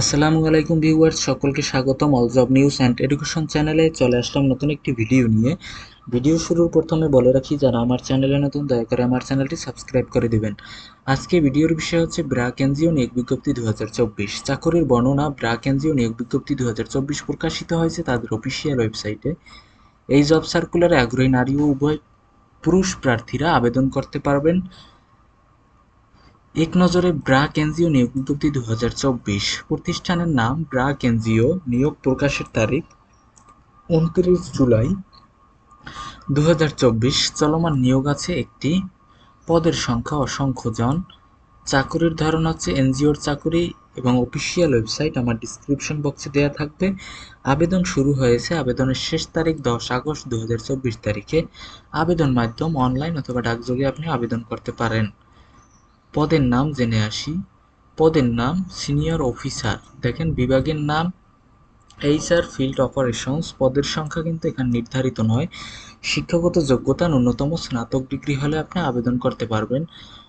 আসসালামু আলাইকুম ভিউয়ার্স, সকলকে স্বাগতম All Job News and Education চ্যানেলে। চলে আসলাম নতুন একটি ভিডিও নিয়ে। ভিডিও শুরুর প্রথমে বলে রাখি, যারা আমার চ্যানেলে নতুন, দয়া করে আমার চ্যানেলটি সাবস্ক্রাইব করে দেবেন। আজকে ভিডিওর বিষয় হচ্ছে ব্রাক এনজিও নিয়োগ বিজ্ঞপ্তি দু চাকরির বর্ণনা ব্রাক এনজিও নিয়োগ বিজ্ঞপ্তি দু হাজার চব্বিশ প্রকাশিত হয়েছে তাদের অফিসিয়াল ওয়েবসাইটে এই জব সার্কুলারে আগ্রহী নারী ও উভয় পুরুষ প্রার্থীরা আবেদন করতে পারবেন। এক নজরে ব্রাক এনজিও নিয়োগ বিজ্ঞপ্তি দু চব্বিশ। প্রতিষ্ঠানের নাম ব্রাক এনজিও নিয়োগ প্রকাশের তারিখ উনত্রিশ জুলাই দু হাজার চব্বিশ। চলমান নিয়োগ আছে একটি। পদের সংখ্যা অসংখ্য জন। চাকুরির ধরন হচ্ছে এনজিওর চাকুরি এবং অফিসিয়াল ওয়েবসাইট আমার ডিসক্রিপশন বক্সে দেওয়া থাকবে। আবেদন শুরু হয়েছে আবেদনের শেষ তারিখ দশ আগস্ট দু হাজার চব্বিশ তারিখে। আবেদন মাধ্যম অনলাইন অথবা ডাকযোগে আপনি আবেদন করতে পারেন। পদের নাম জেনে আসি। পদের নাম সিনিয়র অফিসার। দেখেন, বিভাগের নাম এইচআর ফিল্ড অপারেশনস। পদের সংখ্যা কিন্তু এখানে নির্ধারিত নয়। শিক্ষাগত যোগ্যতা ন্যূনতম স্নাতক ডিগ্রি হলে আপনি আবেদন করতে পারবেন।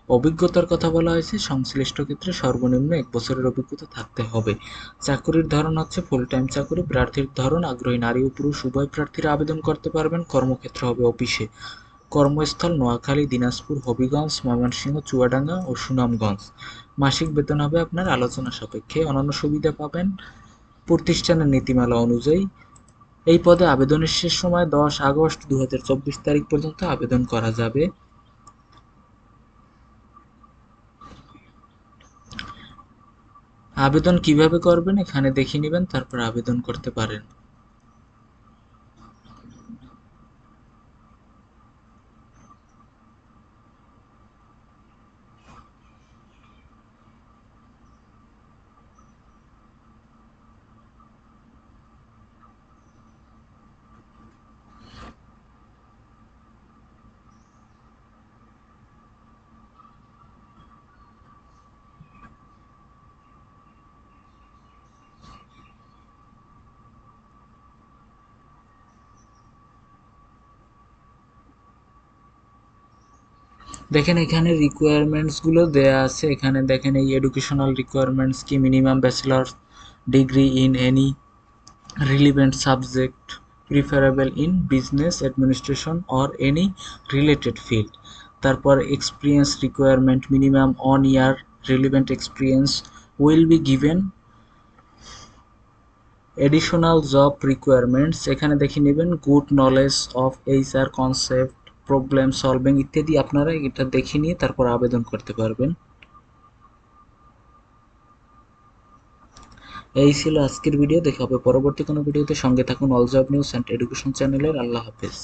অভিজ্ঞতার কথা বলা হয়েছে, সংশ্লিষ্ট ক্ষেত্রে সর্বনিম্ন এক বছরের অভিজ্ঞতা থাকতে হবে। চাকরির ধরন হচ্ছে ফুল টাইম চাকরি। প্রার্থীর ধরন আগ্রহী নারী ও পুরুষ। উভয় প্রার্থীরা আবেদন করতে পারবেন। কর্মক্ষেত্র হবে অফিসে। কর্মস্থল নোয়াখালী, দিনাজপুর, হবিগঞ্জ, ময়মনসিংহ, চুয়াডাঙ্গা ও সুনামগঞ্জ। মাসিক বেতন হবে আপনার আলোচনা সাপেক্ষে। অন্যান্য সুবিধা পাবেন প্রতিষ্ঠানের নীতিমালা অনুযায়ী। এই পদে আবেদনের শেষ সময় দশ আগস্ট দু হাজার চব্বিশ তারিখ পর্যন্ত আবেদন করা যাবে। আবেদন কীভাবে করবেন এখানে দেখে নেবেন, তারপর আবেদন করতে পারেন। দেখেন, এখানে রিকোয়ারমেন্টসগুলো দেয়া আছে। এখানে দেখেন, এই এডুকেশনাল রিকোয়ারমেন্টস কি? Minimum bachelor degree in any relevant subject preferable in business administration or any related field তারপর experience requirement minimum one year relevant experience will be given additional job requirements এখানে দেখে নেবেন good knowledge of HR concept problem solving ইত্যাদি আপনারা এটা দেখে নিয়ে তারপর আবেদন করতে পারবেন। এই ছিল আজকের ভিডিও দেখা হবে পরবর্তী কোনো ভিডিওতে সঙ্গে থাকুন All Job News and Education চ্যানেলের আল্লাহ হাফেজ।